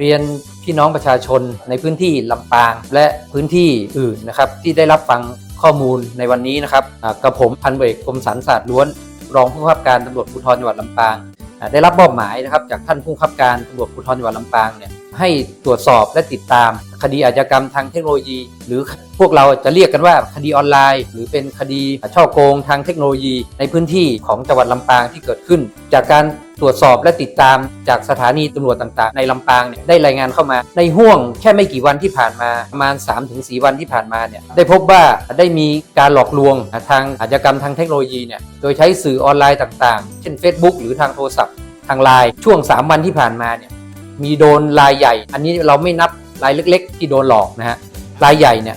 เรียนพี่น้องประชาชนในพื้นที่ลำปางและพื้นที่อื่นนะครับที่ได้รับฟังข้อมูลในวันนี้นะครับกับผมพันเอกกรมสารศาสตร์ล้วน รองผู้บังคับการตำรวจภูธรจังหวัดลำปาง ได้รับมอบหมายนะครับจากท่านผู้บังคับการตำรวจภูธรจังหวัดลำปางเนี่ยให้ตรวจสอบและติดตาม คดีอาชญากรรมทางเทคโนโลยี หรือพวกเราจะเรียกกันว่าคดีออนไลน์ หรือเป็นคดีช่อโกงทางเทคโนโลยี ในพื้นที่ของจังหวัดลำปางที่เกิดขึ้น จากการ ตรวจสอบและติดตามจากสถานีตำรวจต่างๆ ในลำปางเนี่ยได้รายงานเข้ามา ในห่วงแค่ไม่กี่วันที่ผ่านมาประมาณ 3-4 วันที่ผ่านมาเนี่ยได้พบว่าได้มีการหลอกลวงทางอาชญากรรมทางเทคโนโลยีเนี่ยโดยใช้สื่อออนไลน์ต่างๆ เช่น Facebook หรือทางโทรศัพท์ทางไลน์ช่วง 3 วันที่ผ่านมาเนี่ยมีโดนรายใหญ่ อันนี้เราไม่นับรายเล็ก ๆ ที่โดนหลอกนะฮะรายใหญ่เนี่ย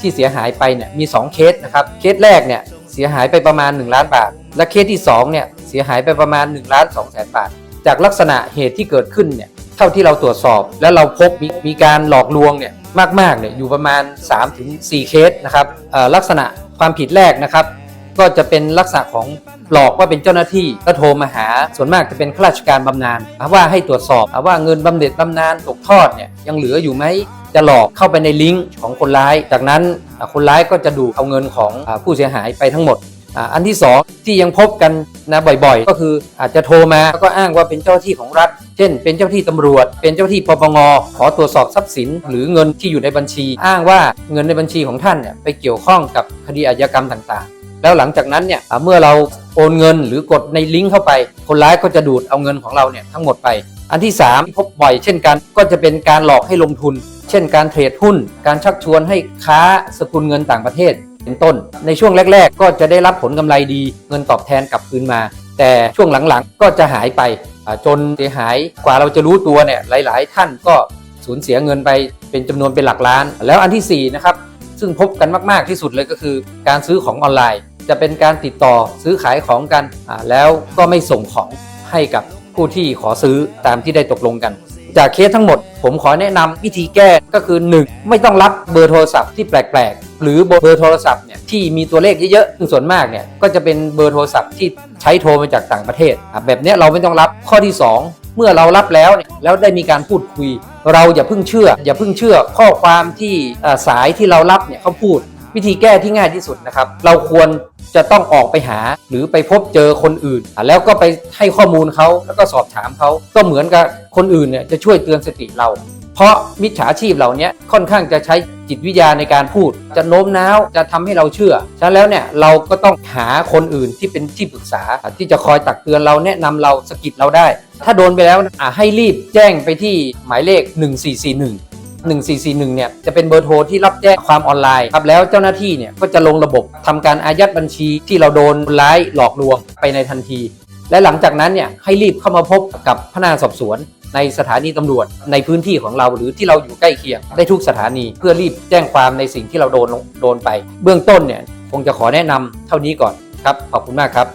ที่เสียหายไปเนี่ยมี 2 เคสนะครับเคสแรกเนี่ยเสียหายไปประมาณ 1 ล้านบาท และเคสที่2เนี่ย สียหายไปประมาณ1ล้าน2แสนบาท จากลักษณะเหตุที่เกิดขึ้นเนี่ยเท่าที่เราตรวจสอบ แล้วเราพบมีมีการหลอกลวงเนี่ยมากๆเนี่ยอยู่ประมาณ 3-4 เคสนะครับลักษณะความผิดแรกนะครับก็จะเป็นลักษณะของหลอกว่าเป็นเจ้าหน้าที่ก็โทรมาหา ส่วนมากจะเป็นข้าราชการบำนาญว่าให้ตรวจสอบว่าเงินบำเหน็จบำนาญตกทอดเนี่ยยังเหลืออยู่ไหมจะหลอกเข้าไปในลิงก์ของคนร้าย จากนั้นคนร้ายก็จะดูดเอาเงินของผู้เสียหายไปทั้งหมด อันที่สองที่ยังพบกันนะบ่อยๆ ก็คืออาจจะโทรมาแล้วก็อ้างว่าเป็นเจ้าหน้าที่ของรัฐ เช่น เป็นเจ้าหน้าที่ตำรวจ เป็นเจ้าหน้าที่ปปงขอตรวจสอบทรัพย์สิน หรือเงินที่อยู่ในบัญชี อ้างว่าเงินในบัญชีของท่านเนี่ยไปเกี่ยวข้องกับคดีอาญากรรมต่างๆ แล้วหลังจากนั้นเนี่ยเมื่อเราโอนเงินหรือกดในลิงก์เข้าไป คนร้ายก็จะดูดเอาเงินของเราเนี่ยทั้งหมดไป อันที่ 3 พบบ่อยเช่นกันก็จะเป็นการหลอกให้ลงทุน เช่น การเทรดหุ้น การชักชวนให้ค้าสกุลเงินต่างประเทศ เป็นต้น ในช่วงแรก ๆ ก็จะได้รับผลกำไรดี เงินตอบแทนกลับคืนมา แต่ช่วงหลังๆ ก็จะหายไปจนเสียหายกว่าเราจะรู้ตัวเนี่ยหลาย ๆ ท่านก็สูญเสียเงินไปเป็นจำนวนเป็นหลักล้าน แล้วอันทีสี่4นะครับซึ่งพบกันมาก ๆ ที่สุดเลยก็คือ การซื้อของออนไลน์ จะเป็นการติดต่อซื้อขายของกันแล้วก็ไม่ส่งของให้กับผู้ที่ขอซื้อตามที่ได้ตกลงกัน จากเคสทั้งหมด ผมขอแนะนำวิธีแก้ก็คือ 1. ไม่ต้องรับเบอร์โทรศัพท์ที่แปลกๆ หรือเบอร์โทรศัพท์เนี่ยที่มีตัวเลขเยอะๆซึ่งส่วนมากเนี่ยก็จะเป็นเบอร์โทรศัพท์ที่ใช้โทรมาจากต่างประเทศ แบบนี้เราไม่ต้องรับข้อที่ 2เมื่อเรารับแล้วเนี่ยแล้วได้มีการพูดคุย เราอย่าเพิ่งเชื่อ อย่าเพิ่งเชื่อข้อความที่สายที่เรารับเนี่ยเขาพูด วิธีแก้ที่ง่ายที่สุดนะครับ เราควรจะต้องออกไปหาหรือไปพบเจอคนอื่น แล้วก็ไปให้ข้อมูลเขาแล้วก็สอบถามเขาก็เหมือนกับคนอื่นเนี่ยจะช่วยเตือนสติเรา เพราะมิจฉาชีพเหล่านี้ค่อนข้างจะใช้จิตวิทยาในการพูด จะโน้มน้าวจะทำให้เราเชื่อฉะนั้นแล้วเนี่ยเราก็ต้องหาคนอื่นที่เป็นที่ปรึกษา ที่จะคอยตักเตือนเราแนะนำเราสกิดเราได้ ถ้าโดนไปแล้วให้รีบแจ้งไปที่หมายเลข 1441 1441เนี่ยจะเป็นเบอร์โทรที่รับแจ้งความออนไลน์ครับแล้วเจ้าหน้าที่เนี่ยก็จะลงระบบทำการอายัดบัญชีที่เราโดนคนร้ายหลอกลวงไปในทันที และหลังจากนั้นเนี่ยให้รีบเข้ามาพบกับพนักงานสอบสวน ในสถานีตำรวจในพื้นที่ของเราหรือที่เราอยู่ใกล้เคียงได้ทุกสถานีเพื่อรีบแจ้งความในสิ่งที่เราโดนโดนไป เบื้องต้นเนี่ยคงจะขอแนะนำเท่านี้ก่อนครับขอบคุณมากครับ